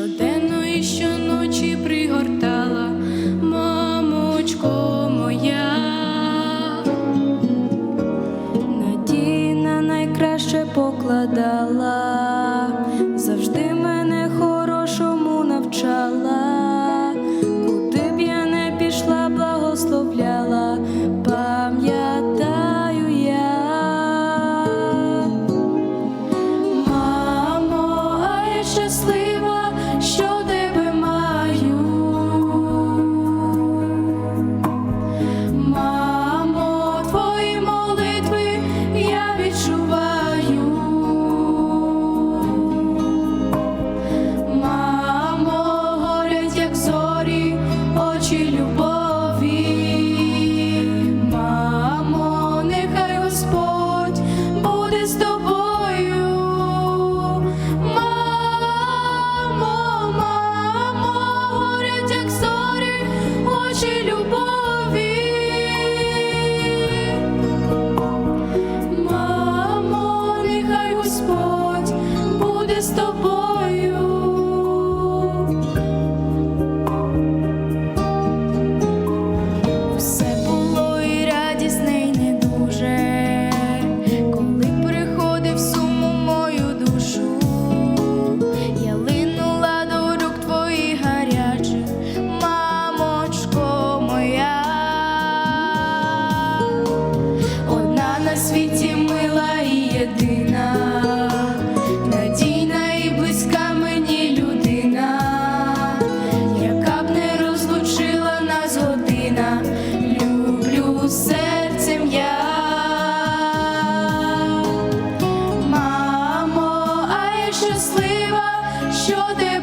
щоденно і щоночі пригортала, мамочко моя, надій на найкраще покладала, завжди мене хорошому навчала, куди б я не пішла, благословляла. Just sleep. очі любові, мамо, нехай Господь буде з тобою. щаслива, що ти.